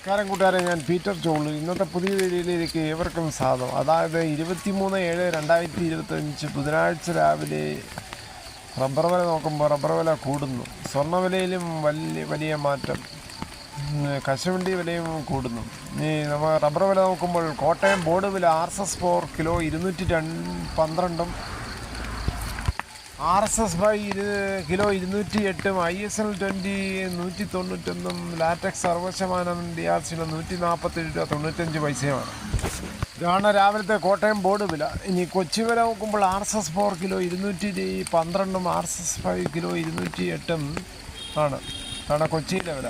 നമസ്കാരം കൂട്ടുകാരെ ഞാൻ പീറ്റർ ജോളു ഇന്നത്തെ പുതിയ വീഡിയോയിലേക്ക് ഏവർക്കും സ്വാഗതം. അതായത് ഇരുപത്തിമൂന്ന് ഏഴ് രണ്ടായിരത്തി ഇരുപത്തഞ്ച് ബുധനാഴ്ച രാവിലെ റബ്ബർ വില നോക്കുമ്പോൾ റബ്ബർ വില കൂടുന്നു. സ്വർണവിലയിലും വലിയ വലിയ മാറ്റം. കശുവണ്ടി വിലയും കൂടുന്നു. നമ്മൾ റബ്ബർ വില നോക്കുമ്പോൾ കോട്ടയം ബോർഡ് വില R S S four kilo ഇരുന്നൂറ്റി രണ്ട് പന്ത്രണ്ടും ആർ എസ് എസ് ബൈ ഇരു കിലോ ഇരുന്നൂറ്റി എട്ടും ഐ എസ് എൽ ട്വന്റി നൂറ്റി തൊണ്ണൂറ്റൊന്നും ലാറ്റക്സ് അറുപത് ശതമാനം ഡി ആർ സിയുടെ നൂറ്റി നാൽപ്പത്തേഴ് രൂപ തൊണ്ണൂറ്റഞ്ച് പൈസയുമാണ്. ഇതാണ് രാവിലത്തെ കോട്ടയം ബോർഡ് വില. ഇനി കൊച്ചി വില നോക്കുമ്പോൾ R S S four kilo ഇരുന്നൂറ്റി പന്ത്രണ്ടും R S S five kilo ഇരുന്നൂറ്റി എട്ടും ആണ്. ആണ് കൊച്ചിയിലെ വില.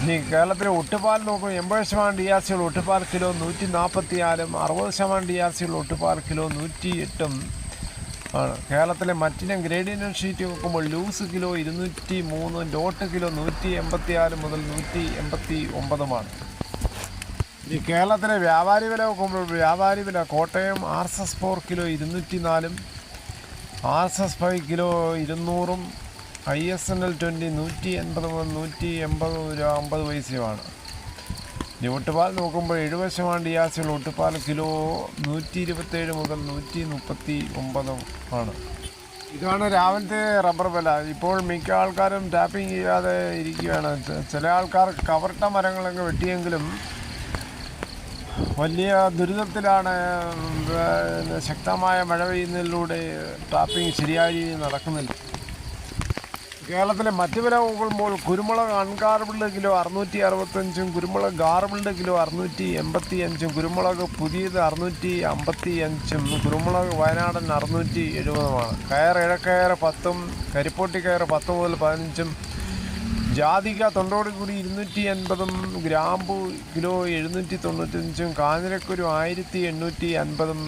ഇനി കേരളത്തിലെ ഒട്ടുപാൽ നോക്കും എൺപത് ശതമാനം ഡി ആർ സിയുള്ള ഒട്ടുപാൽ കിലോ നൂറ്റി നാൽപ്പത്തി ആറും അറുപത് ശതമാനം ഡി ആർ സിയുള്ള ഒട്ടുപാൽ കിലോ നൂറ്റി എട്ടും ആണ്. കേരളത്തിലെ മറ്റിനം ഗ്രേഡിയൻ ഷീറ്റ് നോക്കുമ്പോൾ ലൂസ് കിലോ ഇരുന്നൂറ്റി മൂന്ന് ഡോട്ട് കിലോ നൂറ്റി എൺപത്തി ആറ് മുതൽ നൂറ്റി എൺപത്തി ഒമ്പതുമാണ് ഈ കേരളത്തിലെ വ്യാപാരി വില നോക്കുമ്പോൾ വ്യാപാരി വില Kottayam R S S four kilo ഇരുന്നൂറ്റി നാലും R S S five kilo ഇരുന്നൂറും I S N L twenty നൂറ്റി എൺപത് മുതൽ നൂറ്റി എൺപത് അമ്പത് പൈസയുമാണ്. ഒട്ടുപാൽ നോക്കുമ്പോൾ എഴുപത് ശതമാനം ഡിയാസിയുള്ള ഒട്ടുപാൽ കിലോ നൂറ്റി ഇരുപത്തേഴ് മുതൽ നൂറ്റി മുപ്പത്തി ഒമ്പതും ആണ്. ഇതാണ് രാവിലത്തെ റബ്ബർ വില. ഇപ്പോൾ മിക്ക ആൾക്കാരും ടാപ്പിംഗ് ചെയ്യാതെ ഇരിക്കുകയാണ്. ചില ആൾക്കാർ കവർട്ട മരങ്ങളൊക്കെ വെട്ടിയെങ്കിലും വലിയ ദുരിതത്തിലാണ് ശക്തമായ മഴ പെയ്യുന്നതിലൂടെ ടാപ്പിംഗ് ശരിയായ നടക്കുന്നില്ല. കേരളത്തിലെ മറ്റു വില നോക്കുമ്പോൾ കുരുമുളക് അൺഗാർബിൾഡ് കിലോ അറുന്നൂറ്റി അറുപത്തഞ്ചും കുരുമുളക് ഗാർബിൾഡ് കിലോ അറുന്നൂറ്റി എൺപത്തി അഞ്ചും കുരുമുളക് പുതിയത് അറുന്നൂറ്റി അമ്പത്തി അഞ്ചും കുരുമുളക് വയനാടൻ അറുന്നൂറ്റി എഴുപതുമാണ്. കയർ ഇഴക്കയർ പത്തും കരിപ്പോട്ടി കയർ പത്ത് മുതൽ പതിനഞ്ചും ജാതിക തൊണ്ടോടുകൂടി ഇരുന്നൂറ്റി എൺപതും ഗ്രാമ്പു കിലോ എഴുന്നൂറ്റി തൊണ്ണൂറ്റഞ്ചും കാഞ്ഞിരക്കുരു ആയിരത്തി എണ്ണൂറ്റി അൻപതും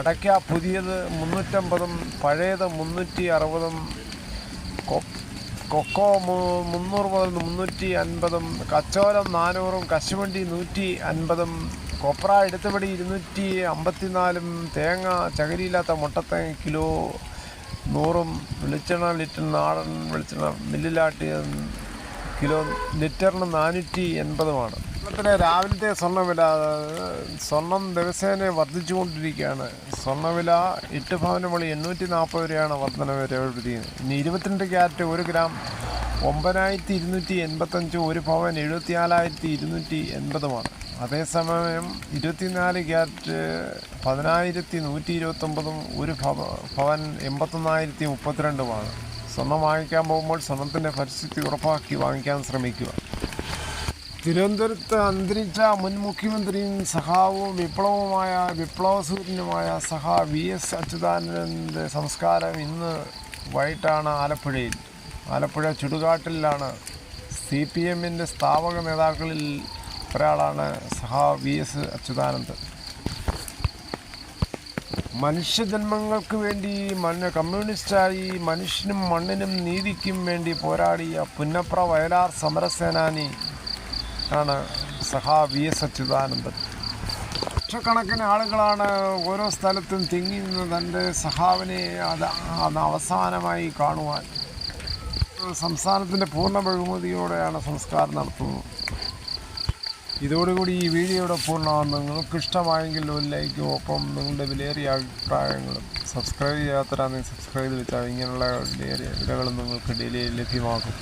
അടയ്ക്ക പുതിയത് മുന്നൂറ്റമ്പതും പഴയത് മുന്നൂറ്റി അറുപതും കൊക്കോ മുന്നൂറ് മുതൽ മുന്നൂറ്റി അൻപതും കച്ചോലം നാനൂറും കശുവണ്ടി നൂറ്റി അൻപതും കൊപ്ര എടുത്തുപടി ഇരുന്നൂറ്റി അമ്പത്തിനാലും തേങ്ങ ചകരിയില്ലാത്ത മുട്ടത്തേങ്ങ കിലോ നൂറും വെളിച്ചെണ്ണ ലിറ്റർ നാടൻ വെളിച്ചെണ്ണ മില്ലിലാട്ടിയ കിലോ ലിറ്ററിന് നാനൂറ്റി എൺപതുമാണ്. കേരളത്തിലെ രാവിലത്തെ സ്വർണവില സ്വർണം ദിവസേന വർദ്ധിച്ചുകൊണ്ടിരിക്കുകയാണ്. സ്വർണവില എട്ട് ഭവന വഴി എണ്ണൂറ്റി നാൽപ്പത് രൂപയാണ് വർധന രേഖപ്പെടുത്തിയത് ഇനി ഇരുപത്തിരണ്ട് ക്യാരറ്റ് ഒരു ഗ്രാം ഒമ്പതിനായിരത്തി ഇരുന്നൂറ്റി എൺപത്തഞ്ചും ഒരു പവൻ എഴുപത്തിനാലായിരത്തി ഇരുന്നൂറ്റി എൺപതുമാണ് അതേസമയം ഇരുപത്തിനാല് ക്യാരറ്റ് പതിനായിരത്തി നൂറ്റി ഇരുപത്തൊമ്പതും ഒരു ഭവ ഭവൻ എൺപത്തൊന്നായിരത്തി മുപ്പത്തിരണ്ടുമാണ് സ്വർണം വാങ്ങിക്കാൻ പോകുമ്പോൾ സ്വർണത്തിന്റെ പരിസ്ഥിതി ഉറപ്പാക്കി വാങ്ങിക്കാൻ ശ്രമിക്കുക. തിരുവനന്തപുരത്ത് അന്തരിച്ച മുൻ മുഖ്യമന്ത്രിയും സഖാവും വിപ്ലവവുമായ വിപ്ലവസൂര്യനുമായ സഖാ വി എസ് അച്യുതാനന്ദന്റെ സംസ്കാരം ഇന്ന് വൈകിട്ടാണ് ആലപ്പുഴയിൽ. ആലപ്പുഴ ചുടുകാട്ടിലാണ് സി പി എമ്മിന്റെ സ്ഥാപക നേതാക്കളിൽ ഒരാളാണ് സഹാ വി എസ് അച്യുതാനന്ദൻ. മനുഷ്യജന്മങ്ങൾക്ക് വേണ്ടി മണ്ണ് കമ്മ്യൂണിസ്റ്റായി മനുഷ്യനും മണ്ണിനും നീതിക്കും വേണ്ടി പോരാടിയ പുന്നപ്ര വയലാർ സമരസേനാനി ആണ് സഹാ വി എസ് അച്യുതാനന്ദൻ. ലക്ഷക്കണക്കിന് ആളുകളാണ് ഓരോ സ്ഥലത്തും തിങ്ങി തന്റെ സഹാവിനെ അത് അത് അവസാനമായി കാണുവാൻ. സംസ്ഥാനത്തിന്റെ പൂർണ ബഹുമതിയോടെയാണ് സംസ്കാരം നടത്തുന്നത്. ഇതോടുകൂടി ഈ വീഡിയോയുടെ പൂർണമാകുന്നു നിങ്ങൾക്ക് ഇഷ്ടമായെങ്കിൽ ഒരു ലൈക്കും ഒപ്പം നിങ്ങളുടെ വിലയേറിയ അഭിപ്രായങ്ങളും സബ്സ്ക്രൈബ് ചെയ്യാത്തവരാണെങ്കിൽ സബ്സ്ക്രൈബ് വെച്ചാൽ ഇങ്ങനെയുള്ള വിലയേറിയ വിലകളും നിങ്ങൾക്ക് ഡെയിലി ലഭ്യമാകും.